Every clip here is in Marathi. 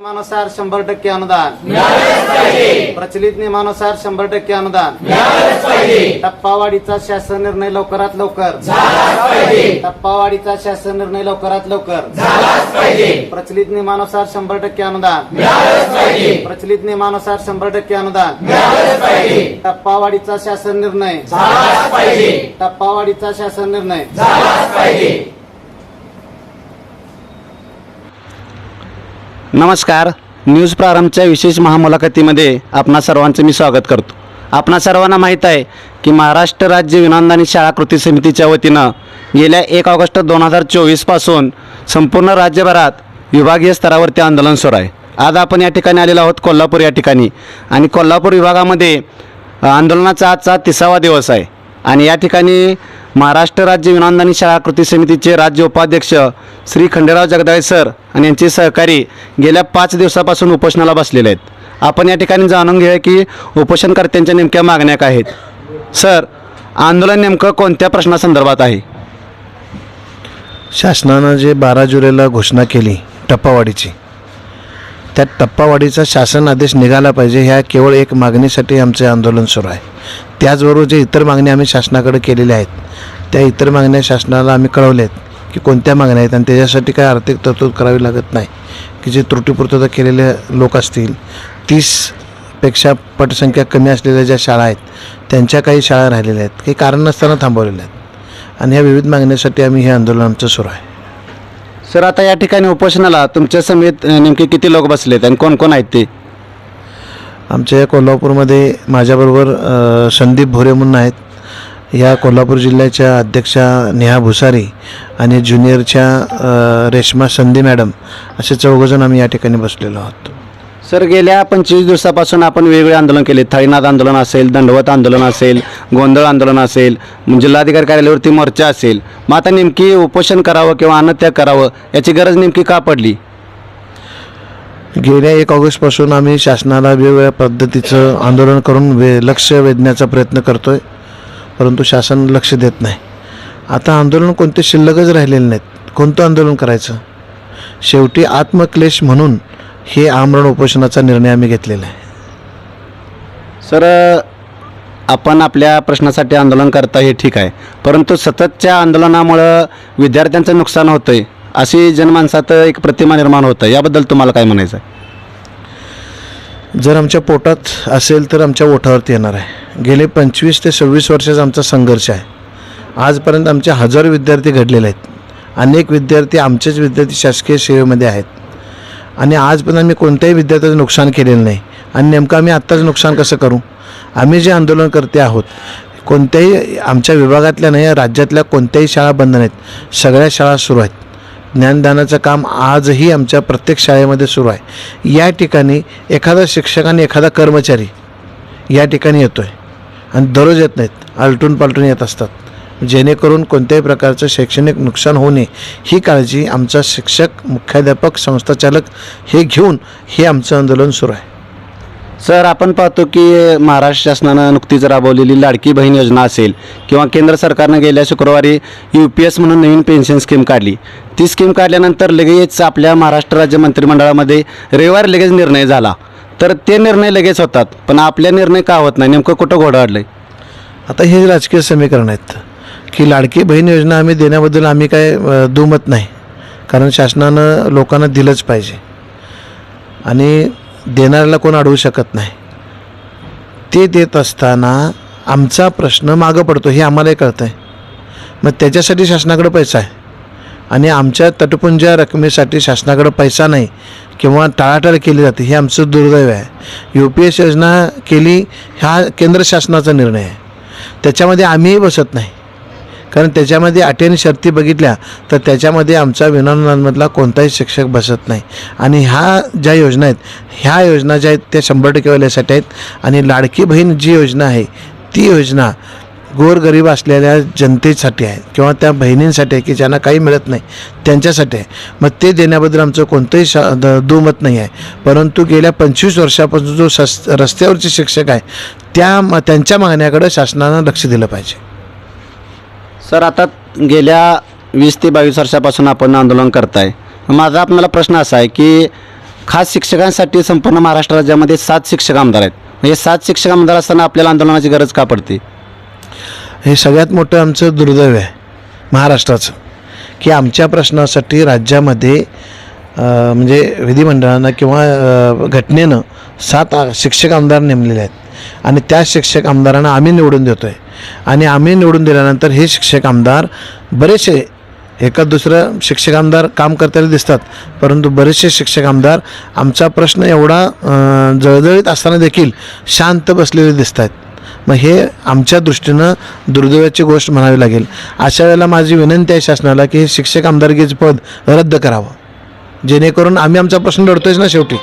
नियमानुसार शंभर टक्के अनुदान प्रचलित नियमानुसार शंभर टक्के अनुदान टप्पावाढीचा शासन निर्णय लवकरात लवकर टप्पावाढीचा शासन निर्णय लवकरात लवकर प्रचलित नियमानुसार शंभर टक्के अनुदान प्रचलित नियमानुसार शंभर टक्के अनुदान टप्पावाढीचा शासन निर्णय टप्पावाढीचा शासन निर्णय नमस्कार. न्यूज प्रारंभच्या विशेष महामुलाखतीमध्ये आपणा सर्वांचं मी स्वागत करतो. आपणा सर्वांना माहीत आहे की महाराष्ट्र राज्य विनोदानी शाळा कृती समितीच्या वतीनं गेल्या एक ऑगस्ट दोन हजार चोवीसपासून संपूर्ण राज्यभरात विभागीय स्तरावरती आंदोलन सुरू आहे. आज आपण या ठिकाणी आलेलो आहोत कोल्हापूर या ठिकाणी. आणि कोल्हापूर विभागामध्ये आंदोलनाचा आजचा तिसावा दिवस आहे. आणि या ठिकाणी महाराष्ट्र राज्य विनांदानी शाळा कृती समितीचे राज्य उपाध्यक्ष श्री खंडेराव जगदाळे सर आणि यांचे सहकारी गेल्या पाच दिवसापासून उपोषणाला बसलेले आहेत. आपण या ठिकाणी जाणून घेऊया की उपोषणकर्त्यांच्या नेमक्या मागण्या काय आहेत. सर आंदोलन नेमकं कोणत्या प्रश्नासंदर्भात आहे? शासनानं जे बारा जुलैला घोषणा केली टप्पावाढीची त्या टप्पावाढीचा शासन आदेश निघाला पाहिजे ह्या केवळ एक मागणीसाठी आमचे आंदोलन सुरू आहे. त्याचबरोबर जे इतर मागण्या आम्ही शासनाकडे केलेल्या आहेत त्या इतर मागण्या शासनाला आम्ही कळवल्या आहेत की कोणत्या मागण्या आहेत आणि त्याच्यासाठी काय आर्थिक तरतूद करावी लागत नाही की जे त्रुटीपूर्तता केलेले लोक असतील तीसपेक्षा पटसंख्या कमी असलेल्या ज्या शाळा आहेत त्यांच्या काही शाळा राहिलेल्या आहेत काही कारण नसताना थांबवलेल्या आहेत. आणि ह्या विविध मागण्यासाठी आम्ही हे आंदोलन आमचं सुरू आहे. सर आता या ठिकाणी उपोषणाला तुमच्या समेत नेमके किती लोक बसलेत आणि कोण कोण आहेत ते? आमच्या या कोल्हापूरमध्ये माझ्याबरोबर अ, संदीप भोरे म्हणून आहेत. या कोल्हापूर जिल्ह्याच्या अध्यक्षा नेहा भुसारी आणि ज्युनियरच्या अ, रेश्मा संधी मॅडम असे चौघजण आम्ही या ठिकाणी बसलेलो आहोत. सर गेल्या पंचवीस दिवसापासून आपण वेगवेगळे आंदोलन केले. थाळीनाथ आंदोलन असेल दंडवत आंदोलन असेल गोंधळ आंदोलन असेल जिल्हाधिकारी कार्यालयावरती मोर्चा असेल. मग आता नेमकी उपोषण करावं किंवा अन्नत्याग करावं याची गरज नेमकी का पडली? गेल्या एक ऑगस्टपासून आम्ही शासनाला वेगवेगळ्या पद्धतीचं आंदोलन करून वे लक्ष वेधण्याचा प्रयत्न करतो आहे परंतु शासन लक्ष देत नाही. आता आंदोलन कोणते शिल्लकच राहिलेले नाहीत. कोणतं आंदोलन करायचं? शेवटी आत्मक्लेश म्हणून हे आमरण उपोषणाचा निर्णय आम्ही घेतलेला आहे. सर आपण आपल्या प्रश्नासाठी आंदोलन करता हे ठीक आहे परंतु सततच्या आंदोलनामुळं विद्यार्थ्यांचं नुकसान होतं आहे अशी जनमानसात एक प्रतिमा निर्माण होतं याबद्दल तुम्हाला काय म्हणायचं आहे? जर आमच्या पोटात असेल तर आमच्या ओठावरती येणार आहे. गेले पंचवीस ते सव्वीस वर्षाचा आमचा संघर्ष आहे. आजपर्यंत आमचे हजारो विद्यार्थी घडलेले आहेत. अनेक विद्यार्थी आमचेच विद्यार्थी शासकीय सेवेमध्ये आहेत. आणि आजपर्यंत आम्ही कोणत्याही विद्यार्थ्याचं नुकसान केलेलं नाही. आणि नेमकं आम्ही आत्ताच नुकसान कसं करू? आम्ही जे आंदोलन करते आहोत कोणत्याही आमच्या विभागातल्या नाही राज्यातल्या कोणत्याही शाळा बंद नाहीत. सगळ्या शाळा सुरू आहेत. ज्ञानदानाचं काम आजही आमच्या प्रत्येक शाळेमध्ये सुरू आहे. या ठिकाणी एखादा शिक्षक आणि एखादा कर्मचारी या ठिकाणी येतो आहे आणि दररोज येत नाहीत. आलटून पालटून येत असतात. जेणेकरून कोणत्याही प्रकारचं शैक्षणिक नुकसान होऊ नये. ही काळजी आमचा शिक्षक मुख्याध्यापक संस्थाचालक हे घेऊन हे आमचं आंदोलन सुरू आहे. सर आपण पाहतो की महाराष्ट्र शासनानं नुकतीच राबवलेली लाडकी बहीण योजना असेल किंवा केंद्र सरकारनं गेल्या शुक्रवारी यू पी एस म्हणून नवीन पेन्शन स्कीम काढली. ती स्कीम काढल्यानंतर लगेच आपल्या महाराष्ट्र राज्य मंत्रिमंडळामध्ये रविवारी लगेच निर्णय झाला. तर ते निर्णय लगेच होतात पण आपल्या निर्णय का होत नाही नेमकं कुठं घोडं अडलंय आता हे राजकीय समीकरण आहेत. की लाडकी बहीण योजना आम्ही देण्याबद्दल आम्ही काय दुमत नाही. कारण शासनानं लोकांना दिलंच पाहिजे. आणि देणाऱ्याला कोण अडवू शकत नाही. ते देत असताना आमचा प्रश्न मागं पडतो हे आम्हालाही कळतं आहे मग त्याच्यासाठी शासनाकडे पैसा आहे. आणि आमच्या तटपुंज रकमेसाठी शासनाकडे पैसा नाही किंवा टाळाटाळ केली जाते हे आमचं दुर्दैव आहे. यू पी एस योजना केली हा केंद्र शासनाचा निर्णय आहे. त्याच्यामध्ये आम्हीही बसत नाही. कारण त्याच्यामध्ये अटी आणि शर्ती बघितल्या तर त्याच्यामध्ये आमचा विनानुदानमधला कोणताही शिक्षक बसत नाही. आणि ह्या ज्या योजना आहेत ह्या योजना ज्या आहेत त्या शंभर टक्केवाल्यासाठी आहेत. आणि लाडकी बहीण जी योजना आहे ती योजना गोरगरीब असलेल्या जनतेसाठी आहे किंवा त्या बहिणींसाठी आहे की ज्यांना काही मिळत नाही त्यांच्यासाठी आहे. मग ते देण्याबद्दल आमचं कोणतंही शा द- दुमत नाही आहे. परंतु गेल्या पंचवीस वर्षापासून जो सस रस्त्यावरचे शिक्षक आहे त्या म- त्यांच्या मागण्याकडं शासनानं लक्ष दिलं पाहिजे. सर आता गेल्या वीस ते बावीस वर्षापासून आपण आंदोलन करताय. माझा आपल्याला प्रश्न असा आहे की खास शिक्षकांसाठी संपूर्ण महाराष्ट्र राज्यामध्ये सात शिक्षक आमदार आहेत. हे सात शिक्षक आमदार असताना आपल्याला आंदोलनाची गरज का पडते? हे सगळ्यात मोठं आमचं दुर्दैव आहे महाराष्ट्राचं की आमच्या प्रश्नासाठी राज्यामध्ये म्हणजे विधिमंडळानं किंवा घटनेनं सात शिक्षक आमदार नेमलेले आहेत. आणि त्या शिक्षक आमदारांना आम्ही निवडून देतो आहे आणि आम्ही निवडून दिल्यानंतर हे शिक्षक आमदार बरेचसे एका दुसरं शिक्षक आमदार काम करताना दिसतात परंतु बरेचसे शिक्षक आमदार आमचा प्रश्न एवढा जळजळीत असताना देखील शांत बसलेले दिसत आहेत मग हे आमच्या दृष्टीनं दुर्दैवाची गोष्ट म्हणावी लागेल. अशा वेळेला माझी विनंती आहे शासनाला की हे शिक्षक आमदारकीचं पद रद्द करावं. जेणेकरून आम्ही आमचा प्रश्न लढतोयच ना शेवटी.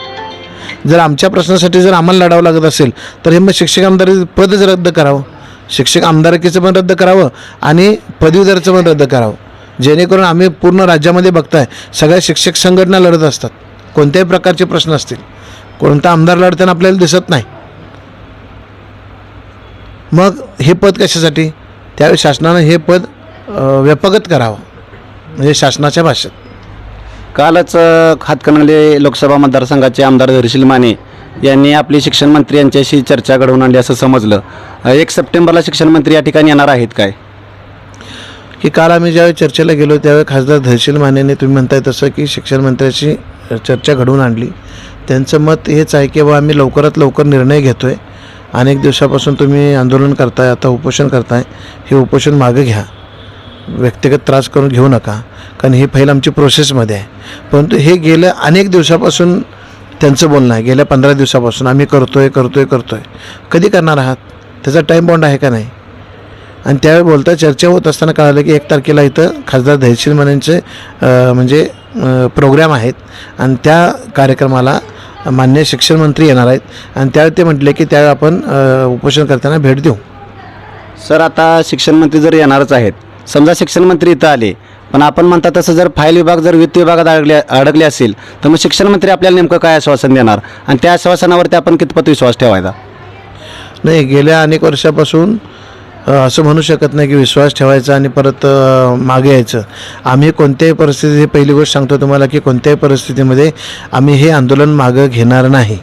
जर आमच्या प्रश्नासाठी जर आम्हाला लढावं लागत असेल तर हे मग शिक्षक आमदार पदच रद्द करावं शिक्षक आमदारकीचं पण रद्द करावं आणि पदवीधरचं पण रद्द करावं. जेणेकरून आम्ही पूर्ण राज्यामध्ये बघताय सगळ्या शिक्षक संघटना लढत असतात. कोणत्याही प्रकारचे प्रश्न असतील. कोणता आमदार लढताना आपल्याला दिसत नाही. मग हे पद कशासाठी? त्यावेळी शासनानं हे पद व्यपगत करावं. म्हणजे शासनाच्या भाषेत. कालच अ, हातकणंगले लोकसभा मतदारसंघाचे आमदार धैर्यशील माने यांनी आपली शिक्षण मंत्री यांच्याशी चर्चा घडवून आणली असं समजलं. एक सप्टेंबरला शिक्षण मंत्री या ठिकाणी येणार आहेत काय? की काल आम्ही ज्यावेळी चर्चेला गेलो त्यावेळी खासदार धैर्यशील मानेने तुम्ही म्हणताय तसं की शिक्षण मंत्र्याची चर्चा घडवून आणली. त्यांचं मत हेच आहे की बाबा आम्ही लवकरात लवकर निर्णय घेतो आहे अनेक दिवसापासून तुम्ही आंदोलन करताय आता उपोषण करताय. हे उपोषण मागं घ्या. व्यक्तिगत त्रास करून घेऊ नका कारण ही फाईल आमची प्रोसेसमध्ये आहे. परंतु हे गेल्या अनेक दिवसापासून त्यांचं बोलणं आहे. गेल्या पंधरा दिवसापासून आम्ही करतो आहे करतो आहे करतो आहे कधी करणार आहात? त्याचा टाईम बॉन्ड आहे का नाही? आणि त्यावेळी बोलता चर्चा होत असताना कळालं की एक तारखेला इथं खासदार दहशील मानेंचे म्हणजे प्रोग्राम आहेत. आणि त्या कार्यक्रमाला मान्य शिक्षण मंत्री येणार आहेत. आणि त्यावेळी ते म्हटले की त्यावेळी आपण उपोषण करताना भेट देऊ. सर आता शिक्षण मंत्री जर येणारच आहेत समजा शिक्षण मंत्री इथं आले पण आपण म्हणता तसं जर फाईल विभाग जर वित्त विभागात अडकले अडकले असेल तर मग शिक्षण मंत्री आपल्याला नेमकं काय आश्वासन देणार? आणि त्या आश्वासनावरती आपण कितपत विश्वास ठेवायचा? नाही गेल्या अनेक वर्षापासून असं म्हणू शकत नाही की विश्वास ठेवायचा आणि परत मागे यायचं. आम्ही कोणत्याही परिस्थितीत पहिली गोष्ट सांगतो तुम्हाला की कोणत्याही परिस्थितीमध्ये आम्ही हे आंदोलन मागं घेणार नाही.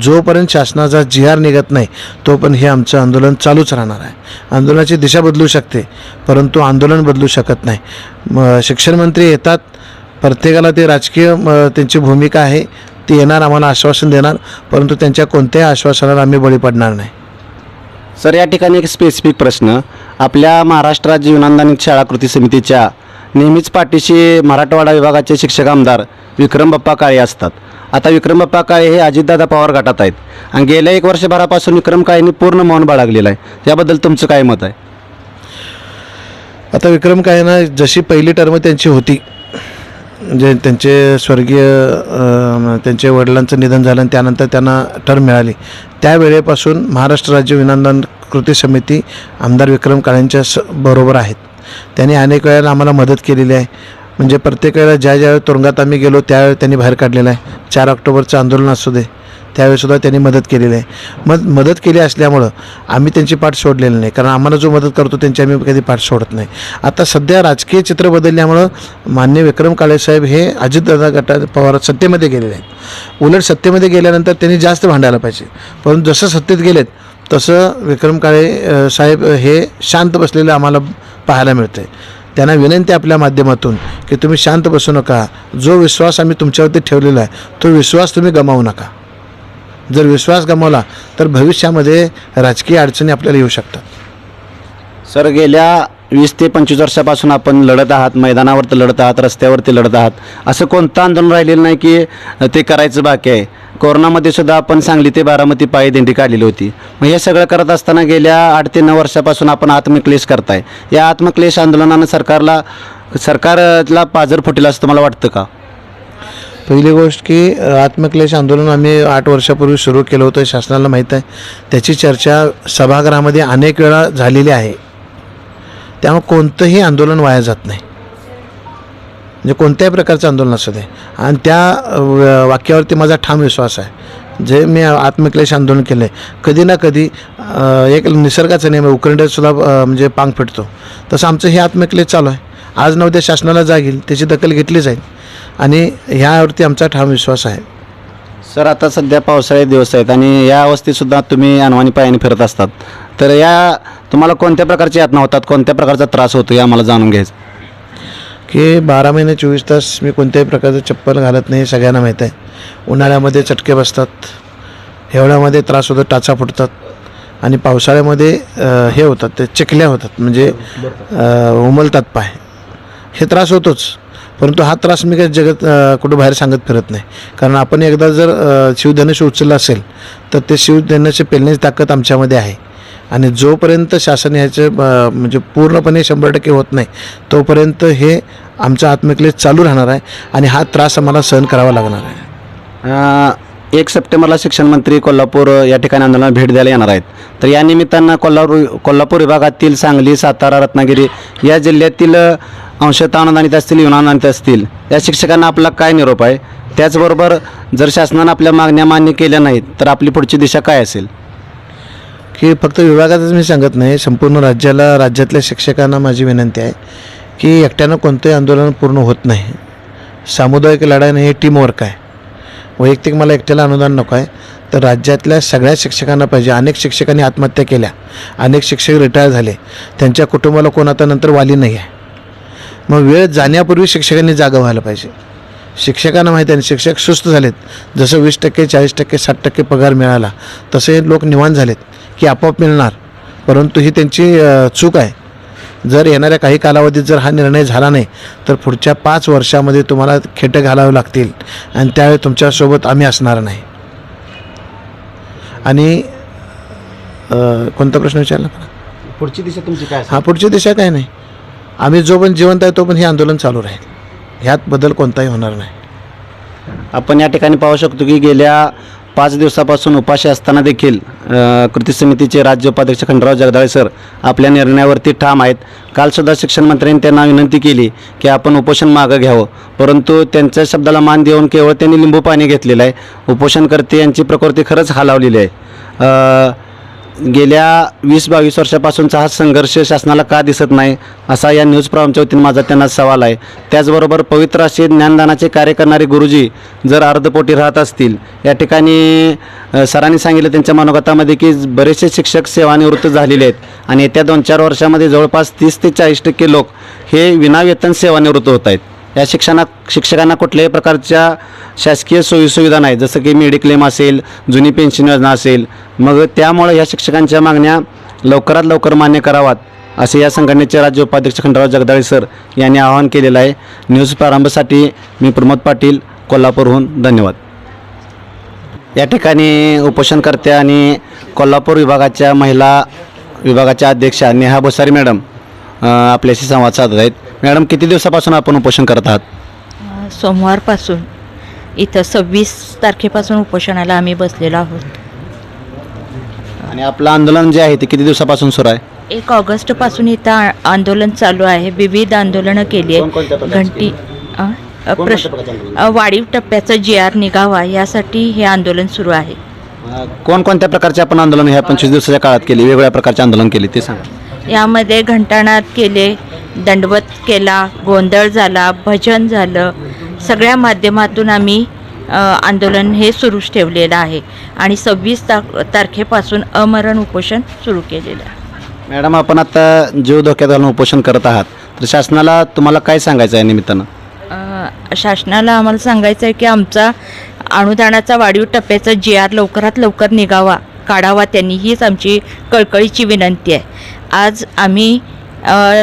जोपर्यंत शासनाचा जी आर निघत नाही तोपर्यंत हे आमचं आंदोलन चालूच राहणार आहे. आंदोलनाची दिशा बदलू शकते परंतु आंदोलन बदलू शकत नाही. शिक्षण मंत्री येतात. प्रत्येकाला ते राजकीय म, त्यांची भूमिका आहे. ती येणार आम्हाला आश्वासन देणार परंतु त्यांच्या कोणत्याही आश्वासनाला आम्ही बळी पडणार नाही. सर या ठिकाणी एक स्पेसिफिक प्रश्न. आपल्या महाराष्ट्र राज्य विनंदानिक शाळा कृती समितीच्या नेहमीच पाठीशी मराठवाडा विभागाचे शिक्षक आमदार विक्रम बाप्पा काळे असतात. आता विक्रम बाप्पा काळे हे अजितदादा पवार गटात आहेत. आणि गेल्या एक वर्षभरापासून विक्रम काळेंनी पूर्ण मौन बाळगलेलं आहे. याबद्दल तुमचं काय मत आहे? आता विक्रम काळेंना जशी पहिली टर्म त्यांची होती जे त्यांचे स्वर्गीय त्यांचे वडिलांचं निधन झालं आणि त्यानंतर त्यांना टर्म मिळाली. त्यावेळेपासून महाराष्ट्र राज्य विनंदन कृती समिती आमदार विक्रम काळेंच्या स बरोबर आहेत. त्यांनी अनेक वेळेला आम्हाला मदत केलेली आहे. म्हणजे प्रत्येक वेळेला ज्या ज्यावेळी तुरुंगात आम्ही गेलो त्यावेळी त्यांनी बाहेर काढलेलं आहे. चार ऑक्टोबरचं आंदोलन असू दे त्यावेळीसुद्धा त्यांनी मदत केलेली आहे. मग मदत केली असल्यामुळं आम्ही त्यांची पाठ सोडलेली नाही. कारण आम्हाला जो मदत करतो त्यांची आम्ही कधी पाठ सोडत नाही. आता सध्या राजकीय चित्र बदलल्यामुळं मान्य विक्रम काळेसाहेब हे अजितदादा गटा पवार सत्तेमध्ये गेलेले आहेत. उलट सत्तेमध्ये गेल्यानंतर त्यांनी जास्त भांडायला पाहिजे. परंतु जसं सत्तेत गेलेत तसं विक्रम काळे साहेब हे शांत बसलेलं आम्हाला पाहायला मिळते त्यांना विनंती आपल्या माध्यमातून की तुम्ही शांत बसू नका. जो विश्वास आम्ही तुमच्यावरती ठेवलेला आहे तो विश्वास तुम्ही गमावू नका. जर विश्वास गमावला तर भविष्यामध्ये राजकीय अडचणी आपल्याला येऊ शकतात. सर गेल्या वीस ते पंचवीस वर्षापासून आपण लढत आहात मैदानावरती लढत आहात रस्त्यावरती लढत आहात. असं कोणतं आंदोलन राहिलेलं नाही की ते करायचं बाकी आहे? कोरोनामध्ये सुद्धा आपण सांगली ते बारामती पायी दिंडी काढलेली होती. मग हे सगळं करत असताना गेल्या आठ ते नऊ वर्षापासून आपण आत्मक्लेश करताय. या आत्मक्लेश आंदोलनानं सरकारला सरकारला पाजर फुटेल असं तुम्हाला वाटतं का? पहिली गोष्ट की आत्मक्लेश आंदोलन आम्ही आठ वर्षापूर्वी सुरू केलं होतं शासनाला माहीत आहे. त्याची चर्चा सभागृहामध्ये अनेक वेळा झालेली आहे. त्यामुळे कोणतंही आंदोलन वाया जात नाही. म्हणजे कोणत्याही प्रकारचं आंदोलन असू दे. आणि त्या वाक्यावरती माझा ठाम विश्वास आहे. जे मी आत्मक्लेश आंदोलन केलं आहे कधी ना कधी एक निसर्गाचा नियम आहे उकरंड्यात म्हणजे पांग फिटतो तसं आमचं हे आत्मक्लेश चालू आहे. आज न उद्या शासनाला जागील त्याची दखल घेतली जाईल. आणि ह्यावरती आमचा ठाम विश्वास आहे. सर आता सध्या पावसाळ्यात दिवस आहेत आणि या अवस्थेतसुद्धा तुम्ही अनवाणी पायाने फिरत असतात. तर या तुम्हाला कोणत्या प्रकारची यातना होतात? कोणत्या प्रकारचा त्रास होतो हे आम्हाला जाणून घ्यायचं. की बारा महिने चोवीस तास मी कोणत्याही प्रकारचं चप्पल घालत नाही सगळ्यांना माहीत आहे. उन्हाळ्यामध्ये चटके बसतात हिवाळ्यामध्ये त्रास होतो टाचा फुटतात आणि पावसाळ्यामध्ये हे होतात ते चिखल्या होतात म्हणजे उमलतात पाय. हे त्रास होतोच परंतु हा त्रास मी काही जगत कुठं बाहेर सांगत फिरत नाही. कारण आपण एकदा जर शिवधनुष्य उचललं असेल तर ते शिवधनुष्य पेलण्याची ताकद आमच्यामध्ये आहे. आणि जोपर्यंत शासन ह्याचे म्हणजे पूर्णपणे शंभर टक्के होत नाही तोपर्यंत हे आमचा आत्मक्लेश चालू राहणार आहे आणि हा त्रास आम्हाला सहन करावा लागणार आहे. एक सप्टेंबरला शिक्षण मंत्री कोल्हापूर या ठिकाणी आंदोलनाला भेट द्यायला येणार आहेत. तर या निमित्तानं कोल्हापूर कोल्हापूर विभागातील सांगली सातारा रत्नागिरी या जिल्ह्यातील अ, अंशतः अनुदानित असतील युनानुदानित असतील या शिक्षकांना आपला काय निरोप आहे? त्याचबरोबर जर शासनानं आपल्या मागण्या मान्य केल्या नाहीत तर आपली पुढची दिशा काय असेल? की फक्त विभागातच मी सांगत नाही संपूर्ण राज्याला राज्यातल्या शिक्षकांना माझी विनंती आहे की एकट्यानं कोणतंही आंदोलन पूर्ण होत नाही. सामुदायिक लढाई नाही हे टीमवर्क आहे. वैयक्तिक मला एकट्याला अनुदान नको आहे तर राज्यातल्या सगळ्या शिक्षकांना पाहिजे. अनेक शिक्षकांनी आत्महत्या केल्या अनेक शिक्षक रिटायर झाले त्यांच्या कुटुंबाला कोण आता नंतर वाली नाही आहे. मग वेळ जाण्यापूर्वी शिक्षकांनी जागा व्हायला पाहिजे. शिक्षकांना माहिती आहे शिक्षक सुस्त झालेत. जसं वीस टक्के चाळीस टक्के साठ टक्के पगार मिळाला तसे लोक निवांत झालेत की आपोआप मिळणार. परंतु ही त्यांची चूक आहे. जर येणाऱ्या काही कालावधीत जर हा निर्णय झाला नाही तर पुढच्या पाच वर्षामध्ये तुम्हाला खेटं घालावे लागतील आणि त्यावेळी तुमच्यासोबत आम्ही असणार नाही. आणि कोणता प्रश्न विचारला? पुढची दिशा तुमची काय हा पुढची दिशा काय नाही. आम्ही जो पण जिवंत आहे तो पण हे आंदोलन चालू राहील. ह्यात बदल कोणताही होणार नाही. आपण या ठिकाणी पाहू शकतो की गेल्या पाच दिवसापासून उपाशी असताना देखील अ, कृती समितीचे राज्य उपाध्यक्ष खंडराव जगदाळे सर आपल्या निर्णयावरती ठाम आहेत. कालसुद्धा शिक्षण मंत्र्यांनी त्यांना विनंती केली की आपण उपोषण मागं घ्यावं. परंतु त्यांच्या शब्दाला मान देऊन केवळ त्यांनी लिंबू पाणी घेतलेलं आहे. उपोषणकर्ते यांची प्रकृती खरंच हालावलेली आहे. अ, गेल्या वीस बावीस वर्षापासूनचा हा संघर्ष शासनाला का दिसत नाही असा या न्यूज प्रॉमच्या वतीने माझा त्यांना सवाल आहे. त्याचबरोबर पवित्र असे ज्ञानदानाचे कार्य करणारे गुरुजी जर अर्धपोटी राहत असतील या ठिकाणी सरांनी सांगितलं त्यांच्या मनोगतामध्ये की बरेचसे शिक्षक सेवानिवृत्त झालेले आहेत आणि येत्या दोन चार वर्षामध्ये जवळपास तीस ते चाळीस टक्के लोक हे विनावेतन सेवानिवृत्त होत आहेत. या शिक्षणा शिक्षकांना कुठल्याही प्रकारच्या शासकीय सोयीसुविधा नाही. जसं की मेडिक्लेम असेल जुनी पेन्शन योजना असेल. मग त्यामुळे या शिक्षकांच्या मागण्या लवकरात लवकर मान्य करावात असे या संघटनेचे राज्य उपाध्यक्ष खंडराव जगदाळे सर यांनी आवाहन केलेलं आहे. न्यूज प्रारंभासाठी मी प्रमोद पाटील कोल्हापूरहून धन्यवाद. या ठिकाणी उपोषणकर्त्या आणि कोल्हापूर विभागाच्या महिला विभागाच्या अध्यक्षा नेहा भोसारी मॅडम आपल्याशी संवाद साधत आहेत. मॅडम किती दिवसापासून आपण उपोषण करत आहात? सोमवारपासून. इथं सव्वीस तारखेपासून उपोषणाला आम्ही बसलेलो आहोत. आणि आपलं आंदोलन जे आहे ते किती दिवसापासून सुरू आहे? एक ऑगस्टपासून इथं आ- आंदोलन चालू आहे. विविध आंदोलनं केली कोणकोणत्या आहेत प्रकारची? घंटी अ, अ, कोणकोणत्या प्रश्न प्रकारची आंदोलनं? अ, वाढीव टप्प्याचा जी आर निघावा यासाठी हे आंदोलन सुरू आहे. अ, कोणकोणत्या प्रकारचे आपण आंदोलन ह्या पंचवीस दिवसाच्या काळात केली? वेगवेगळ्या प्रकारचे आंदोलन केले ते सांगा. यामध्ये घंटानाद केले दंडवत केला गोंधळ झाला भजन झालं. सगळ्या माध्यमातून आम्ही आंदोलन हे सुरूच ठेवलेलं आहे. आणि सव्वीस ता तारखेपासून अमरण उपोषण सुरू केलेलं आहे. मॅडम आपण आता जीव धोक्यात घालून उपोषण करत आहात. तर शासनाला तुम्हाला काय सांगायचं आहे निमित्तानं? शासनाला आम्हाला सांगायचं आहे की आमचा अनुदानाचा वाढीव टप्प्याचा जी आर लवकरात लवकर निघावा. काढावा त्यांनी हीच आमची कळकळीची विनंती आहे. आज आम्ही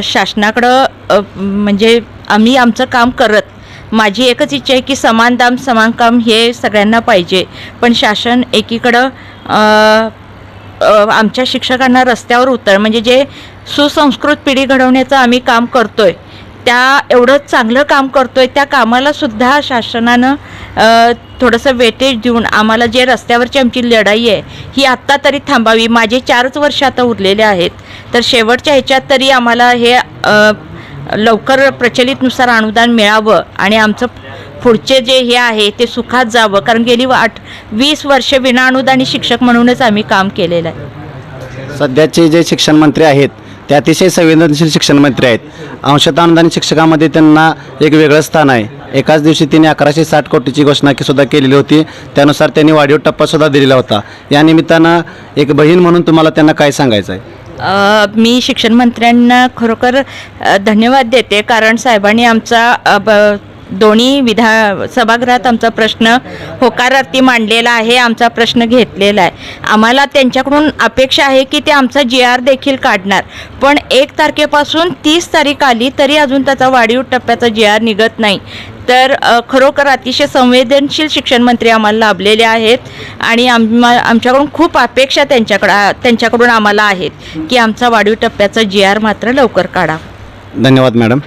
शासनाकडं म्हणजे आम्ही आमचं काम करत माझी एकच इच्छा आहे की समान दाम समान काम हे सगळ्यांना पाहिजे. पण शासन एकीकडं आमच्या शिक्षकांना रस्त्यावर उतर म्हणजे जे सुसंस्कृत पिढी घडवण्याचं आम्ही काम करतो आहे त्या एवढं चांगलं काम करतो आहे त्या कामालासुद्धा शासनानं थोडंसं वेटेज देऊन आम्हाला जे रस्त्यावरची आमची लढाई आहे ही आत्ता तरी थांबावी. माझे चारच वर्ष आता उरलेले आहेत. तर शेवटच्या ह्याच्यात तरी आम्हाला हे लवकर प्रचलितनुसार अनुदान मिळावं आणि आमचं पुढचे जे हे आहे ते सुखात जावं. कारण गेली आठ वीस वर्ष विना अनुदानी शिक्षक म्हणूनच आम्ही काम केलेलं आहे. सध्याचे जे शिक्षण मंत्री आहेत ते अतिशय संवेदनशील शिक्षण मंत्री आहेत. अंशतः अनुदानित शिक्षकामध्ये त्यांना एक वेगळं स्थान आहे. एकाच दिवशी त्यांनी अकराशे साठ कोटीची घोषणा की सुद्धा केलेली होती. त्यानुसार त्यांनी वाढीव टप्पासुद्धा दिलेला होता. या निमित्तानं एक बहीण म्हणून तुम्हाला त्यांना काय सांगायचं आहे? मी शिक्षण मंत्र्यांना खरोखर धन्यवाद देते. कारण साहेबांनी आमचा ब- दोन्ही विधा सभागृहात आमचा प्रश्न होकारार्थी मांडलेला आहे आमचा प्रश्न घेतलेला आहे. आम्हाला त्यांच्याकडून अपेक्षा आहे की ते आमचा जी आर देखील काढणार. पण एक तारखेपासून तीस तारीख आली तरी अजून त्याचा वाढीव टप्प्याचा जी आर निघत नाही. तर खरोखर अतिशय संवेदनशील शिक्षण मंत्री आम्हाला लाभलेले आहेत आणि आम्हा आमच्याकडून खूप अपेक्षा त्यांच्याकडं त्यांच्याकडून आम्हाला आहेत की आमचा वाढीव टप्प्याचा जी आर मात्र लवकर काढा. धन्यवाद मॅडम.